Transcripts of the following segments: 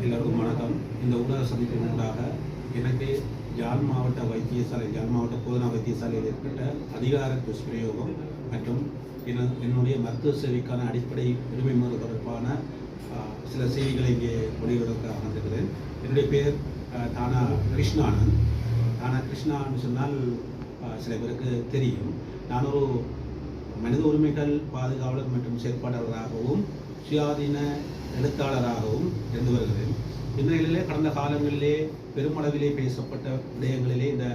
எல்லோருக்கும் வணக்கம். இந்த ஊடக சந்திப்பின் உண்டாக எனக்கு யாழ் மாவட்ட வைத்தியசாலை யாழ் மாவட்ட போதனா வைத்தியசாலையில் ஏற்பட்ட அதிகார துஷ்பிரயோகம் மற்றும் என- என்னுடைய மருத்துவ சேவைக்கான அடிப்படை உரிமை தொடர்பான சில செய்திகளை இங்கே வெளியிடுவதற்காக வந்திருக்கிறேன். என்னுடைய பேர் தானா கிருஷ்ணானந்த். தானா கிருஷ்ணான்னு சொன்னால் ஆஹ், சில பேருக்கு தெரியும். நான் ஒரு மனித உரிமைகள் பாதுகாவலர் மற்றும் செயற்பாட்டாளராகவும் சுயாதீன எழுத்தாளராகவும் இருந்து வருகிறேன். இந்நிலையிலே கடந்த காலங்களிலே பெருமளவிலே பேசப்பட்ட விடயங்களிலே இந்த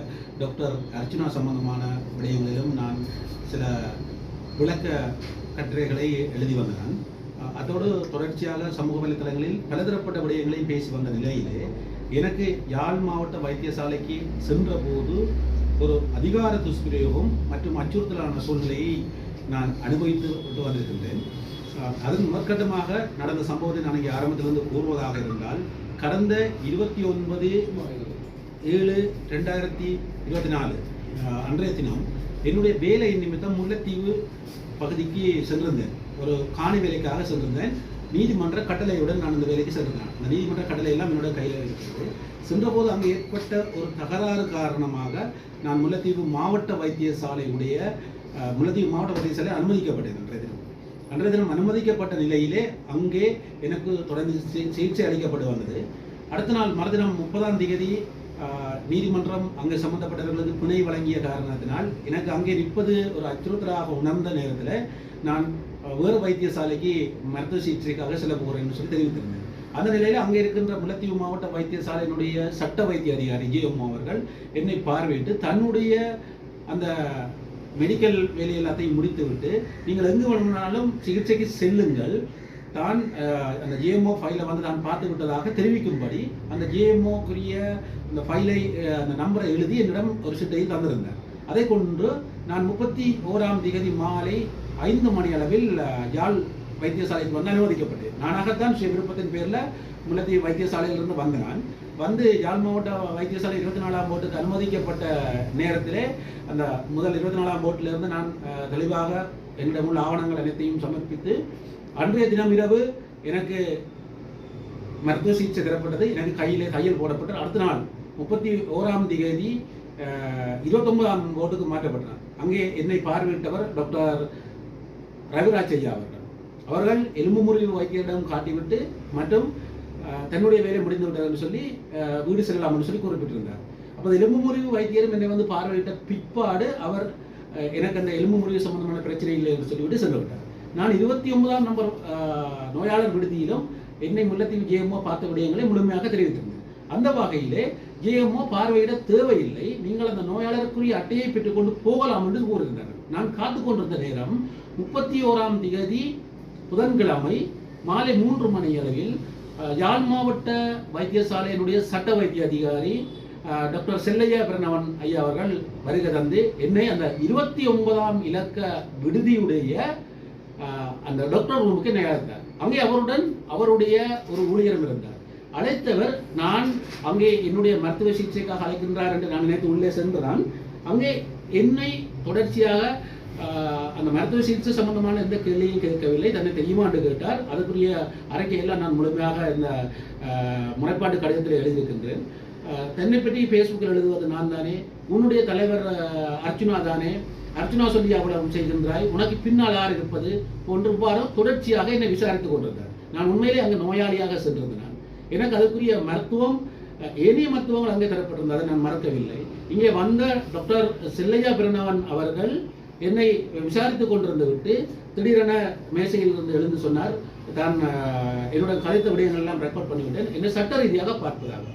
டாக்டர் அர்ச்சனா சம்பந்தமான விடயங்களிலும் நான் சில விளக்க கட்டுரைகளை எழுதி வந்தேன். அதோடு தொடர்ச்சியாக சமூக வலைத்தளங்களில் பலதரப்பட்ட விடயங்களையும் பேசி வந்த நிலையிலே எனக்கு யாழ் மாவட்ட வைத்தியசாலைக்கு சென்ற போது ஒரு அதிகார துஷ்பிரயோகம் மற்றும் அச்சுறுத்தலான சூழ்நிலையை நான் அனுபவித்து கொண்டு வந்திருக்கின்றேன். அதன் முதற்கட்டமாக நடந்த சம்பவத்தை நான் இங்கே ஆரம்பத்திலிருந்து கூறுவதாக இருந்தால் கடந்த இருபத்தி ஒன்பது ஏழு ரெண்டாயிரத்தி இருபத்தி நாலு அன்றைய தினம் என்னுடைய வேலை நிமித்தம் முல்லைத்தீவு பகுதிக்கு சென்றிருந்தேன். ஒரு காணி வேலைக்காக சென்றிருந்தேன். நீதிமன்ற கட்டளையுடன் நான் இந்த வேலைக்கு சென்றிருந்தேன் அந்த நீதிமன்ற கட்டளை எல்லாம் என்னோட கையில் இருக்கிறது. சென்றபோது அங்கு ஏற்பட்ட ஒரு தகராறு காரணமாக நான் முல்லைத்தீவு மாவட்ட வைத்தியசாலையுடைய முல்லைத்தீவு மாவட்ட வைத்தியசாலை அனுமதிக்கப்பட்டேன் அன்றைய தினம். அன்றைய தினம் அனுமதிக்கப்பட்ட நிலையிலே அங்கே எனக்கு தொடர்ந்து சிகிச்சை அளிக்கப்பட்டு வந்தது. அடுத்த நாள் மறுதினம் முப்பதாம் தேதி நீதிமன்றம் அங்கே சம்பந்தப்பட்டவர்களுக்கு பிணை வழங்கிய காரணத்தினால் எனக்கு அங்கே நிற்பது ஒரு அச்சுறுத்தலாக உணர்ந்த நேரத்தில் நான் வேறு வைத்தியசாலைக்கு மருத்துவ சிகிச்சைக்காக செல்ல போகிறேன் சொல்லி தெரிவித்திருந்தேன். அந்த நிலையில் அங்கே இருக்கின்ற முல்லைத்தீவு மாவட்ட வைத்தியசாலையினுடைய சட்ட வைத்திய அதிகாரி ஜிஎம் அவர்கள் என்னை பார்வையிட்டு தன்னுடைய அந்த மெடிக்கல் வேலை எல்லாத்தையும் முடித்துவிட்டு நீங்கள் எங்கு வேணும்னாலும் சிகிச்சைக்கு செல்லுங்கள். தான் அந்த ஜிஎம்ஓ ஃபைலை வந்து நான் பார்த்து விட்டதாக தெரிவிக்கும்படி அந்த ஜிஎம்ஓக்குரிய அந்த ஃபைலை அந்த நம்பரை எழுதி என்னிடம் ஒரு சிட்டையை தந்திருந்தேன். அதை கொண்டு நான் முப்பத்தி ஓராம் திகதி மாலை ஐந்து மணி அளவில் யாழ் வைத்தியசாலைக்கு வந்து அனுமதிக்கப்பட்டு. நானாகத்தான் ஸ்ரீ விருப்பத்தின் பேரில் முல்லத்தி வைத்தியசாலையிலிருந்து வந்தேன். வந்து யாழ் மாவட்ட வைத்தியசாலை இருபத்தி நாலாம் போட்டுக்கு அனுமதிக்கப்பட்ட நேரத்திலே அந்த முதல் இருபத்தி நாலாம் போட்டிலிருந்து நான் தெளிவாக என்னிடம் உள்ள ஆவணங்கள் அனைத்தையும் சமர்ப்பித்து அன்றைய தினம் இரவு எனக்கு மருத்துவ சிகிச்சை தரப்பட்டது. எனக்கு கையிலே கையில் போடப்பட்டு அடுத்த நாள் முப்பத்தி ஓராம் தேதி இருபத்தொன்பதாம் போர்டுக்கு மாற்றப்பட்டார் அங்கே என்னை பார்வையிட்டவர் டாக்டர் ரவிராஜ் ஐயா அவர்கள். அவர்கள் எலும்பு முறிவு வைத்தியரிடம் காட்டிவிட்டு மற்றும் தன்னுடைய வேலை முடிந்து விட்டதுன்னு சொல்லி அஹ், வீடு செல்லலாம்னு சொல்லி குறிப்பிட்டிருந்தார். அப்போ எலும்பு முறிவு வைத்தியரும் என்னை வந்து பார்வையிட்ட பிற்பாடு அவர் எனக்கு அந்த எலும்பு முறிவு சம்பந்தமான பிரச்சனை இல்லை என்று சொல்லிவிட்டு சென்று விட்டார். நான் இருபத்தி ஒன்பதாம் நம்பர் நோயாளர் விடுதியிலும் என்னை முல்லத்தீவு ஜேஎம்ஓ பார்த்த விடயங்களை முழுமையாக தெரிவித்திருந்தேன். அந்த வகையிலே ஜேஎம்ஓ பார்வையிட தேவையில்லை. நீங்கள் அந்த நோயாளருக்குரிய அட்டையை பெற்றுக்கொண்டு போகலாம் என்று கூறுகின்றனர். நான் காத்து கொண்டிருந்த நேரம் முப்பத்தி ஓராம் திகதி புதன்கிழமை மாலை மூன்று மணி அளவில் யாழ் மாவட்ட வைத்தியசாலையினுடைய சட்ட வைத்திய அதிகாரி டாக்டர் செல்லையா பிரணவன் ஐயா அவர்கள் வருகை தந்து என்னை அந்த இருபத்தி ஒன்பதாம் இலக்க விடுதியுடைய அஹ், அந்த டாக்டர் ரூமுக்கு என்னை அழைத்தார். அங்கே அவருடன் அவருடைய ஒரு ஊழியரும் இருந்தார். அழைத்தவர் நான் அங்கே என்னுடைய மருத்துவ சிகிச்சைக்காக அழைக்கின்றார் என்று நான் நினைத்து உள்ளே சென்றுதான் அங்கே என்னை தொடர்ச்சியாக அந்த மருத்துவ சிகிச்சை சம்பந்தமான எந்த கேள்வியும் கேட்கவில்லை. தன்னை தெரியுமா கேட்டார் அதுக்குரிய அறிக்கையெல்லாம் நான் முழுமையாக இந்த முறைப்பாட்டு கடிதத்தில் எழுதியிருக்கின்றேன். தன்னை பற்றி ஃபேஸ்புக்கில் எழுதுவது நான் தானே உன்னுடைய தலைவர் அர்ச்சுனா தானே அர்ச்சுனா சொல்லி அவ்வளவு செய்கின்றாய் உனக்கு பின்னால் யார் இருப்பது ஒன்று இவ்வாறு தொடர்ச்சியாக என்னை விசாரித்துக் கொண்டிருந்தார். நான் உண்மையிலே அங்கு நோயாளியாக சென்றிருந்தேன். எனக்கு அதுக்குரிய மருத்துவம் ஏனைய மருத்துவங்கள் அங்கே தரப்பட்டிருந்தது அதை நான் மறக்கவில்லை. இங்கே வந்த டாக்டர் செல்லையா பிரணவன் அவர்கள் என்னை விசாரித்துக் கொண்டிருந்து விட்டு திடீரென மேசையில் இருந்து எழுந்து சொன்னார் தான் என்னுடைய கதைத்த விடயங்கள் எல்லாம் ரெக்கார்ட் பண்ணிவிட்டேன். என்னை சட்ட ரீதியாக பார்ப்பதாக.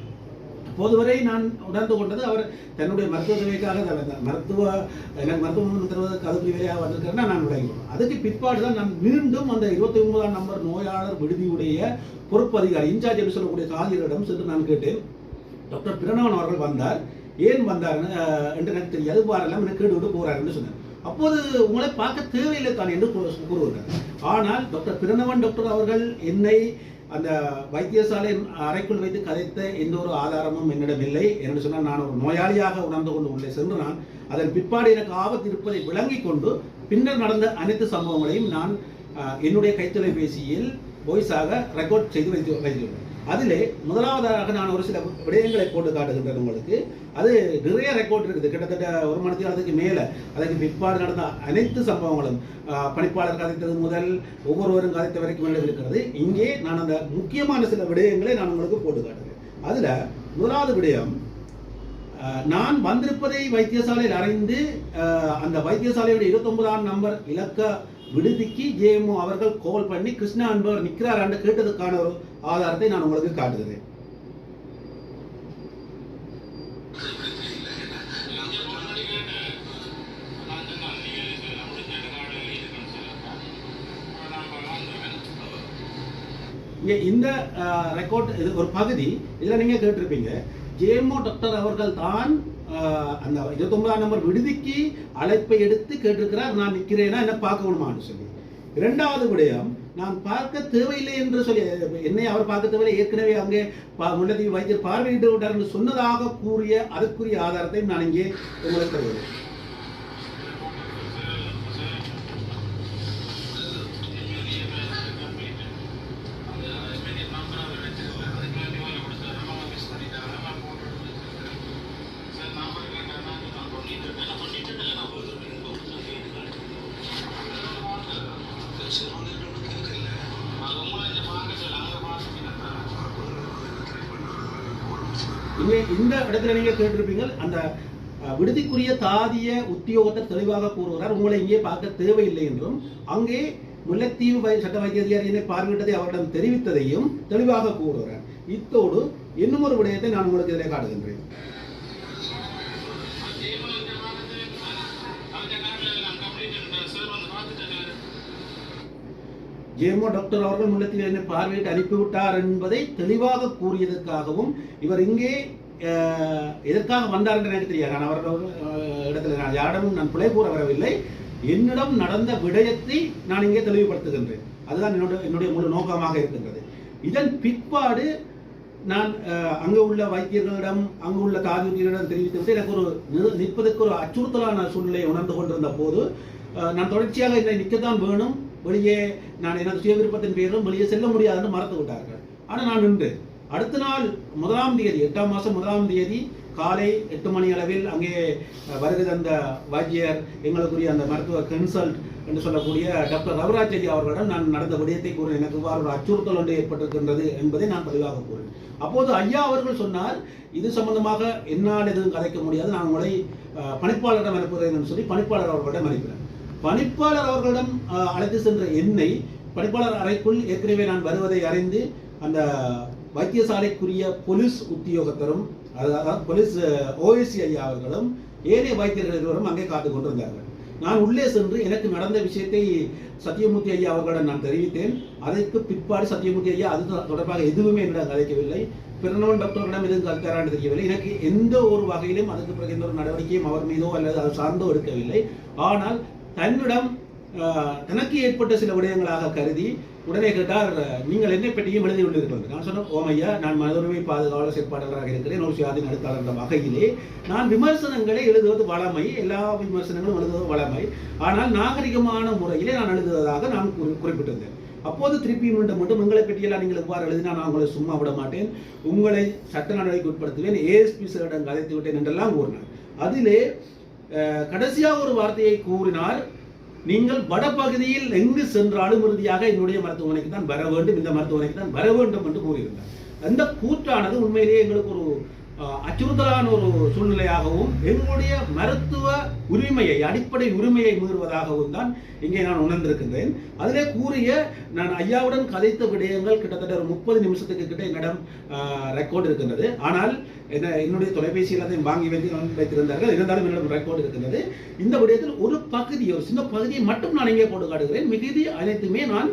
அப்போது நான் உணர்ந்து கொண்டது அவர் தன்னுடைய மருத்துவ சேவைக்காக மருத்துவ எனக்கு மருத்துவமனை தருவதற்கு அதுக்கு வேலையாக வந்திருக்கிறேன்னா நான் விளங்கினோம் அதுக்கு பிற்பாடு தான் நான் மீண்டும் அந்த இருபத்தி ஒன்பதாம் நம்பர் நோயாளர் விடுதியுடைய பொறுப்பு அதிகாரி இன்சார்ஜ் என்று சொல்லக்கூடிய காதியரிடம் சென்று நான் கேட்டேன். டாக்டர் பிரணவன் அவர்கள் வந்தார். ஏன் வந்தார்னு என்று எனக்கு தெரியாது. வாரெல்லாம் எனக்கு கேட்டு விட்டு போறாருன்னு சொன்னார். அப்போது உங்களை பார்க்க தேவையில்லை தான் என்று கூறுவார்கள். ஆனால் டாக்டர் பிரணவன் டாக்டர் அவர்கள் என்னை அந்த வைத்தியசாலை அறைக்குள் வைத்து கதைத்த எந்த ஒரு ஆதாரமும் என்னிடம் இல்லை. என்று சொன்னால் நான் ஒரு நோயாளியாக உணர்ந்து கொண்டு உள்ளே சென்று நான் அதன் பிற்பாடு எனக்கு ஆபத்து இருப்பதை விளங்கிக் கொண்டு பின்னர் நடந்த அனைத்து சம்பவங்களையும் நான் என்னுடைய கைத்தொலைபேசியில் வாய்ஸாக ரெக்கார்ட் செய்து வைத்து வைத்துள்ளேன். அதிலே முதலாவதாக நான் ஒரு சில விடயங்களை போட்டு காட்டுகின்றேன் உங்களுக்கு. அது நிறைய ரெக்கார்ட் இருக்குது. கிட்டத்தட்ட ஒரு மணி நேரத்துக்கு மேலே அதுக்கு பிற்பாடு நடந்த அனைத்து சம்பவங்களும் ஆஹ், பணிப்பாளர் கதைத்தது முதல் ஒவ்வொருவரும் கதைத்த வரைக்கும் இருக்கிறது. இங்கே நான் அந்த முக்கியமான சில விடயங்களை நான் உங்களுக்கு போட்டு காட்டுகிறேன். அதில் முதலாவது விடயம் ஆஹ், நான் வந்திருப்பதை வைத்தியசாலையில் அறிந்து ஆஹ், அந்த வைத்தியசாலையுடைய இருபத்தொன்பதாம் நம்பர் இலக்க விடுதிக்கு ஜேஎம்ஓ அவர்கள் கோல் பண்ணி கிருஷ்ணா என்பவர் நிற்கிறாரான்னு கேட்டதுக்கான ஒரு ஆதாரத்தை நான் உங்களுக்கு காட்டுகிறேன். இந்த ரெக்கார்ட் இது ஒரு பகுதி இதில் நீங்கள் கேட்டிருப்பீங்க. ஜேஎம்ஓ டாக்டர் அவர்கள் தான் ஆஹ், அந்த இருபத்தொன்பதாம் நம்பர் விடுதிக்கு அழைப்பை எடுத்து கேட்டிருக்கிறார். நான் நிற்கிறேனா? என்ன பார்க்கணுமான்னு சொல்லி. இரண்டாவது விடயம் நான் பார்க்க தேவையில்லை என்று சொல்லி என்னை அவர் பார்க்க தேவையில்லை. ஏற்கனவே அங்கே பா- வைத்தியர் பார்வையிட்டு விட்டார் என்று சொன்னதாக கூறிய அதற்குரிய ஆதாரத்தை நான் இங்கே உங்களுக்கு தருகிறேன். இந்த இடத்துல நீங்க கேட்டிருப்பீங்க அந்த அஹ், விடுதிக்குரிய தாதிய உத்தியோகத்தை தெளிவாக கூறுகிறார் உங்களை இங்கே பார்க்க தேவையில்லை என்றும் அங்கே முல்லைத்தீவு சட்ட வைத்திய அதிகாரியினை பார்வையிட்டதை அவரிடம் தெரிவித்ததையும் தெளிவாக கூறுகிறார். இத்தோடு இன்னும் ஒரு விடயத்தை நான் உங்களுக்கு இதில் காட்டுகின்றேன். ஜேமோ டாக்டர் அவர்கள் முல்லத்தில் என்னை பார்வையிட்டு அனுப்பிவிட்டார் என்பதை தெளிவாக கூறியதற்காகவும் இவர் இங்கே எதற்காக வந்தார் என்று எனக்கு தெரியாது. நான் அவர்கள் இடத்துல நான் யாரிடமும் நான் பிழை கூற வரவில்லை. என்னிடம் நடந்த விடயத்தை நான் இங்கே தெளிவுபடுத்துகின்றேன். அதுதான் என்னோட என்னுடைய முழு நோக்கமாக இருக்கின்றது. இதன் பிற்பாடு நான் அங்கே அங்கு உள்ள வைத்தியர்களிடம் அங்கு உள்ள காவிரிகளிடம் தெரிவித்துவிட்டு எனக்கு ஒரு நிற்பதற்கு ஒரு அச்சுறுத்தலான சூழ்நிலையை உணர்ந்து கொண்டிருந்த போது நான் தொடர்ச்சியாக என்னை நிற்கத்தான் வேணும். வெளியே நான் எனது சுய விருப்பத்தின் பேரிலும் வெளியே செல்ல முடியாதுன்னு மறந்து விட்டார்கள். ஆனால் நான் நின்று அடுத்த நாள் முதலாம் தேதி எட்டாம் மாதம் முதலாம் தேதி காலை எட்டு மணி அளவில் அங்கே அஹ், வருகை தந்த எங்களுக்குரிய அந்த மருத்துவ கன்சல்ட் என்று சொல்லக்கூடிய டாக்டர் ரவராஜ் ஐயா அவர்களிடம் நான் நடந்த விடயத்தை கூறினேன் எனக்கு இவ்வாறு ஒரு அச்சுறுத்தல் ஒன்று ஏற்பட்டிருக்கின்றது என்பதை நான் பதிவாக கூறினேன் அப்போது ஐயா அவர்கள் சொன்னார் இது சம்பந்தமாக என்னால் எதுவும் கதைக்க முடியாது. நான் உங்களை பணிப்பாளரிடம் அனுப்புகிறேன் சொல்லி பணிப்பாளர் அவர்களிடம் அனுப்பினேன். பணிப்பாளர் அவர்களிடம் அழைத்து சென்ற என்னை பணிப்பாளர் அறைக்குள் ஏற்கனவே நான் வருவதை அறிந்து அந்த வைத்தியசாலைக்குரிய போலீஸ் உத்தியோகத்தரும் அதாவது போலீஸ் ஓஎஸ்சி ஐயா அவர்களும் ஏனைய வைத்தியர்கள் இருவரும் அங்கே காத்து கொண்டிருந்தார்கள். நான் உள்ளே சென்று எனக்கு நடந்த விஷயத்தை சத்தியமூர்த்தி ஐயா அவர்களிடம் நான் தெரிவித்தேன். அதற்கு பிற்பாடு சத்தியமூர்த்தி ஐயா அது தொடர்பாக எதுவுமே என்னிடம் கதைக்கவில்லை பிறந்தவன் டாக்டர்களிடம் எதுவும் கருத்தாரான்னு தெரியவில்லை. எனக்கு எந்த ஒரு வகையிலும் அதுக்கு பிறகு எந்த ஒரு நடவடிக்கையும் அவர் மீதோ அல்லது அது சார்ந்தோ எடுக்கவில்லை. ஆனால் தன்னிடம் ஆஹ், தனக்கு ஏற்பட்ட சில விடயங்களாக கருதி உடனே கேட்டார் நீங்கள் என்னை பற்றியும் எழுதி உள்ளீர்கள் நான் சொன்னேன் ஓமையா நான் மனதுரிமை பாதுகாவலர் செயற்பாட்டாளராக இருக்கிறேன் ஒரு சுயாதி நடத்தாளர் என்ற வகையிலே. நான் விமர்சனங்களை எழுதுவது வளமை எல்லா விமர்சனங்களும் எழுதுவது வளமை. ஆனால் நாகரிகமான முறையிலே நான் எழுதுவதாக நான் குறி- குறிப்பிட்டிருந்தேன். அப்போது திருப்பி மீண்டும் மட்டும் உங்களை பற்றியெல்லாம் நீங்கள் எவ்வாறு எழுதினா நான் உங்களை சும்மா விட மாட்டேன். உங்களை சட்ட நடவடிக்கை உட்படுத்துவேன். ஏஎஸ்பி சாரிடம் கதைத்து விட்டேன் என்றெல்லாம் கூறினார். அதிலே கடைசியாக ஒரு வார்த்தையை கூறினார். நீங்கள் வடபகுதியில் எங்கு சென்றாலும் இறுதியாக என்னுடைய மருத்துவமனைக்கு தான் வர வேண்டும் இந்த மருத்துவமனைக்கு தான் வர வேண்டும் என்று கூறியிருந்தார். அந்த கூற்றானது உண்மையிலேயே எங்களுக்கு ஒரு அச்சுறுத்தலான ஒரு சூழ்நிலையாகவும் எங்களுடைய மருத்துவ உரிமையை அடிப்படை உரிமையை மீறுவதாகவும் தான் இங்கே நான் உணர்ந்திருக்கின்றேன். அதிலே கூறிய நான் ஐயாவுடன் கதைத்த விடயங்கள் கிட்டத்தட்ட ஒரு முப்பது நிமிஷத்துக்கு கிட்ட என்னிடம் ரெக்கார்டு இருக்கின்றது. ஆனால் என்ன என்னுடைய தொலைபேசியில் அதை வாங்கி வைத்து வைத்திருந்தார்கள். இருந்தாலும் என்னிடம் ரெக்கார்டு இருக்கின்றது. இந்த விடயத்தில் ஒரு பகுதி ஒரு சின்ன பகுதியை மட்டும் நான் இங்கே போட்டு காட்டுகிறேன். மிகுதி அனைத்துமே நான்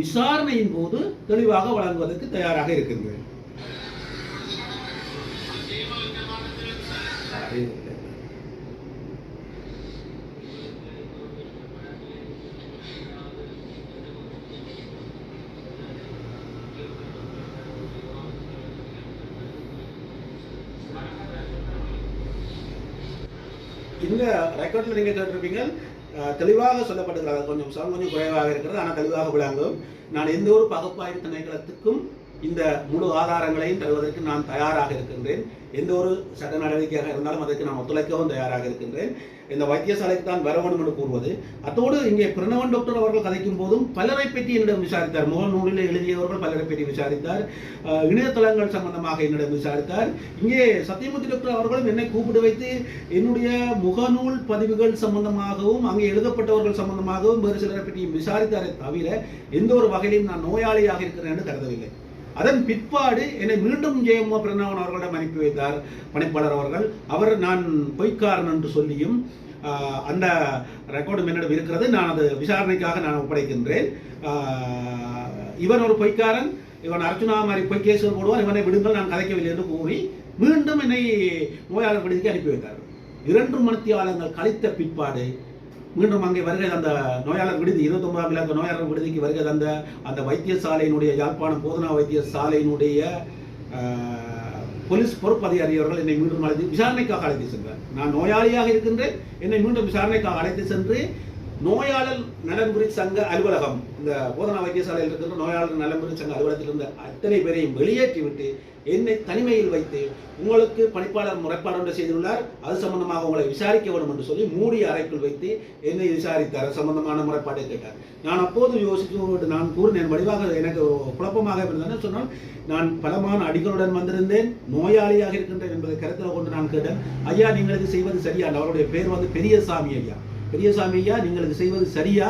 விசாரணையின் போது தெளிவாக வழங்குவதற்கு தயாராக இருக்கின்றேன். இந்த ரெக்கார்டில் நீங்கள் கேட்டிருப்பீங்க தெளிவாக சொல்லப்படுகிறது. கொஞ்சம் சம் கொஞ்சம் குறைவாக இருக்கிறது ஆனால் தெளிவாக விளங்கும். நான் எந்த ஒரு பகுப்பாய்வு திணைக்களத்துக்கும் இந்த முழு ஆதாரங்களையும் தருவதற்கு நான் தயாராக இருக்கின்றேன். எந்த ஒரு சட்ட நடவடிக்கையாக இருந்தாலும் அதற்கு நான் ஒத்துழைக்கவும் தயாராக இருக்கின்றேன். இந்த வைத்தியசாலைக்கு தான் வர வேண்டும் என்று கூறுவது. அத்தோடு இங்கே பிரணவன் டாக்டர் அவர்கள் கதைக்கும் போதும் பலரை பற்றி என்னிடம் விசாரித்தார். முகநூலில் எழுதியவர்கள் பலரை பற்றி விசாரித்தார். இணையதளங்கள் சம்பந்தமாக என்னிடம் விசாரித்தார். இங்கே சத்தியமூர்த்தி டாக்டர் அவர்களும் என்னை கூப்பிட்டு வைத்து என்னுடைய முகநூல் பதிவுகள் சம்பந்தமாகவும் அங்கே எழுதப்பட்டவர்கள் சம்பந்தமாகவும் வேறு சிலரை பற்றியும் விசாரித்தாரே தவிர எந்த ஒரு வகையிலும் நான் நோயாளியாக இருக்கிறேன் என்று கருதவில்லை. அதன் பிற்பாடு என்னை மீண்டும் ஜெயமோ பிரணவன் அவர்களிடம் அனுப்பி வைத்தார். பணிப்பாளர் அவர்கள் அவர் நான் பொய்க்காரன் என்று சொல்லியும் அந்த ரெக்கார்டும் என்னிடம் இருக்கிறது. நான் அது விசாரணைக்காக நான் ஒப்படைக்கின்றேன். ஆஹ், இவன் ஒரு பொய்க்காரன். இவன் அர்ஜுனா மாதிரி பொய் கேசுகள் போடுவான். இவனை விடுங்கள் நான் கதைக்கவில்லை என்று கூறி மீண்டும் என்னை நோயாளர் விடுதிக்கு அனுப்பி வைத்தார்கள். இரண்டு மணித்தியாலங்கள் கழித்த பிற்பாடு மீண்டும் அங்கே வருகை அந்த நோயாளர் விடுதி இருபத்தொன்பதாம் இலக்க நோயாளர் விடுதிக்கு வருகை தந்த அந்த வைத்தியசாலையினுடைய யாழ்ப்பாணம் போதனா வைத்தியசாலையினுடைய போலீஸ் பொறுப்பு அதிகாரி அவர்கள் என்னை மீண்டும் அழைத்து விசாரணைக்காக அழைத்து சென்றார். நான் நோயாளியாக இருக்கின்றேன். என்னை மீண்டும் விசாரணைக்காக அழைத்து சென்று நோயாளர் நலன்புரி சங்க அலுவலகம் இந்த போதனா வைத்தியசாலையில் இருக்கின்ற நோயாளர் நலன்புரி சங்க அலுவலகத்தில் இருந்த அத்தனை பேரையும் வெளியேற்றிவிட்டு என்னை தனிமையில் வைத்து உங்களுக்கு பணிப்பாளர் முறைப்பாடு செய்துள்ளார். அது சம்பந்தமாக உங்களை விசாரிக்க வேண்டும் என்று சொல்லி மூடிய அறைக்குள் வைத்து என்னை விசாரித்தார். சம்பந்தமான முறைப்பாட்டை கேட்டார். நான் அப்போது யோசித்து நான் கூறினேன் வடிவாக எனக்கு குழப்பமாக இருந்தேன் சொன்னால் நான் பலமான அடிகளுடன் வந்திருந்தேன். நோயாளியாக இருக்கின்றேன் என்பதை கருத்தில் கொண்டு நான் கேட்டேன். ஐயா நீங்கள் செய்வது சரியா? அவருடைய பேர் வந்து பெரியசாமி ஐயா. பெரியசாமி ஐயா நீங்கள் இது செய்வது சரியா?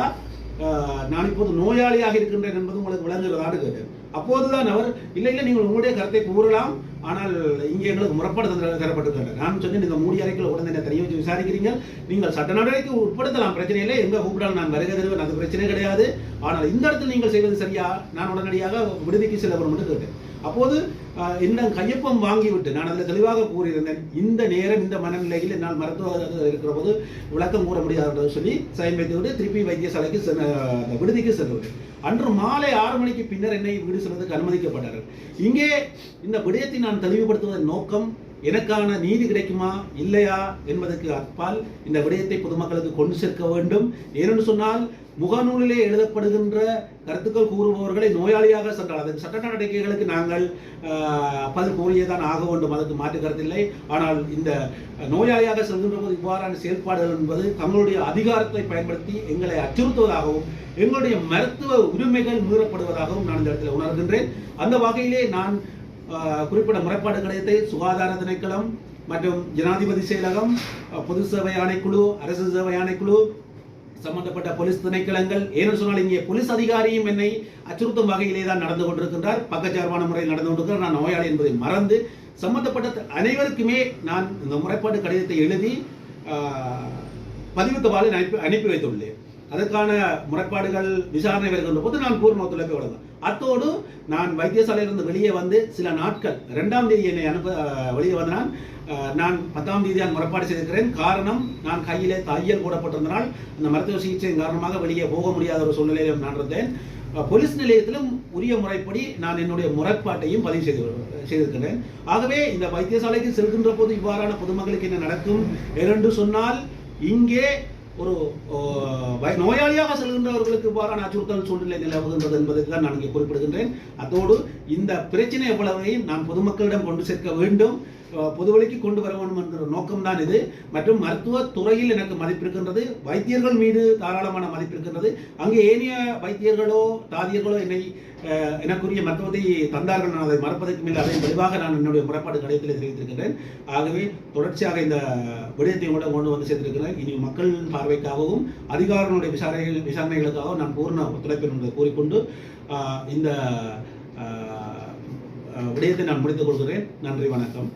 நான் இப்போது நோயாளியாக இருக்கின்றேன் என்பது உங்களுக்கு விளங்குகிறதான்னு கேட்டேன். அப்போதுதான் அவர் இல்லை இல்லை நீங்கள் உங்களுடைய கருத்தை கூறலாம். ஆனால் இங்கே எங்களுக்கு முறப்பாடு தந்திர தரப்பட்டிருக்காங்க நான் சொன்னேன் நீங்கள் மூடி அறைக்குள்ள உடனே என்ன தனியாக வச்சு விசாரிக்கிறீங்க. நீங்கள் சட்ட நடவடிக்கை உட்படுத்தலாம் பிரச்சனை இல்லை. எங்கே கூப்பிடாலும் நான் வருகை தருவேன் அது பிரச்சனை கிடையாது. ஆனால் இந்த இடத்துல நீங்கள் செய்வது சரியா? நான் உடனடியாக விடுதிக்கு செல்லப்படும் என்று கேட்டேன். அப்போது ஆஹ், என்ன கையொப்பம் வாங்கிவிட்டு நான் அதில் தெளிவாக கூறியிருந்தேன். இந்த நேரம் இந்த மனநிலையில் என்னால் மருத்துவ இருக்கிற போது விளக்கம் கூற முடியாது என்று சொல்லி சைன் திருப்பி வைத்தியசாலைக்கு சென்ற விடுதிக்கு செல்வது அன்று மாலை ஆறு மணிக்கு பின்னர் என்னை வீடு செல்வதற்கு அனுமதிக்கப்பட்டார்கள். இங்கே இந்த விடயத்தை நான் தெளிவுபடுத்துவதன் நோக்கம் எனக்கான நீதி கிடைக்குமா இல்லையா என்பதற்கு அப்பால் இந்த விடயத்தை பொதுமக்களுக்கு கொண்டு சேர்க்க வேண்டும். ஏனென்று சொன்னால் முகநூலிலே எழுதப்படுகின்ற கருத்துக்கள் கூறுபவர்களை நோயாளியாக சென்றால் அதற்கு சட்ட நடவடிக்கைகளுக்கு நாங்கள் ஆஹ், பதில் கூறியதான் ஆக வேண்டும் அதற்கு மாற்று கருத்தில்லை ஆனால் இந்த நோயாளியாக செல்கின்ற போது இவ்வாறான செயல்பாடுகள் என்பது தங்களுடைய அதிகாரத்தை பயன்படுத்தி எங்களை அச்சுறுத்துவதாகவும் எங்களுடைய மருத்துவ உரிமைகள் மீறப்படுவதாகவும் நான் இந்த இடத்துல உணர்கின்றேன். அந்த வகையிலே நான் ஆஹ், குறிப்பிட்ட முறைப்பாடு கடிதத்தை சுகாதார திணைக்களம் மற்றும் ஜனாதிபதி செயலகம் பொது சேவை ஆணைக்குழு அரசு சேவை ஆணைக்குழு சம்பந்தப்பட்ட போலீஸ் திணைக்களங்கள் ஏன்னு சொன்னால் இங்கே போலீஸ் அதிகாரியும் என்னை அச்சுறுத்தும் வகையிலே தான் நடந்து கொண்டிருக்கின்றார். பக்கச்சார்பான முறையில் நடந்து கொண்டிருக்கிறார் நான் நோயாளி என்பதை மறந்து சம்பந்தப்பட்ட அனைவருக்குமே நான் இந்த முறைப்பாடு கடிதத்தை எழுதி ஆஹ், பதிவு அனுப்பி அனுப்பி வைத்துள்ளேன். அதற்கான முறைப்பாடுகள் விசாரணை வருகின்ற போது நான் பூர்ண ஒத்துழைப்பு வழங்கும் அத்தோடு நான் வைத்தியசாலையிலிருந்து வெளியே வந்து சில நாட்கள் ரெண்டாம் தேதி என்னை அனுப்ப வெளியே வந்த நான் நான் பத்தாம் தேதி நான் முறைப்பாடு செய்திருக்கிறேன். காரணம் நான் கையிலே தையல் போடப்பட்டிருந்தனால் அந்த மருத்துவ சிகிச்சையின் காரணமாக வெளியே போக முடியாத ஒரு சூழ்நிலையில் நான் இருந்தேன். போலீஸ் நிலையத்திலும் உரிய முறைப்படி நான் என்னுடைய முறைப்பாட்டையும் பதிவு செய்து செய்திருக்கிறேன். ஆகவே இந்த வைத்தியசாலைக்கு செல்கின்ற போது இவ்வாறான பொதுமக்களுக்கு என்ன நடக்கும்? என்று சொன்னால் இங்கே ஒரு நோயாளியாக செல்கின்றவர்களுக்கு இவ்வாறான அச்சுறுத்தல் சூழ்நிலை நிலவுகின்றது என்பதற்கு தான் நான் இங்கே குறிப்பிடுகின்றேன். அதோடு இந்த பிரச்சனை எவ்வளவையும் நான் பொதுமக்களிடம் கொண்டு சேர்க்க வேண்டும். பொதுவழிக்கு கொண்டு வர வேண்டும் என்கிற நோக்கம்தான் இது. மற்றும் மருத்துவ துறையில் எனக்கு மதிப்பு இருக்கின்றது வைத்தியர்கள் மீது தாராளமான மதிப்பு இருக்கின்றது அங்கே ஏனைய வைத்தியர்களோ தாதியர்களோ என்னை எனக்குரிய மருத்துவத்தை தந்தார்கள். நான் அதை மறப்பதற்கும் இல்லை அதை தெளிவாக நான் என்னுடைய முறைப்பாடு கடையத்தில் தெரிவித்திருக்கிறேன் ஆகவே தொடர்ச்சியாக இந்த விடயத்தை கூட கொண்டு வந்து சேர்த்திருக்கிறேன். இனி மக்கள் பார்வைக்காகவும் அதிகாரிகளுடைய விசாரணைகள் விசாரணைகளுக்காகவும் நான் பூர்ண ஒத்துழைப்பு என்பதை கூறிக்கொண்டு இந்த விடயத்தை நான் முடித்துக் கொள்கிறேன். நன்றி வணக்கம்.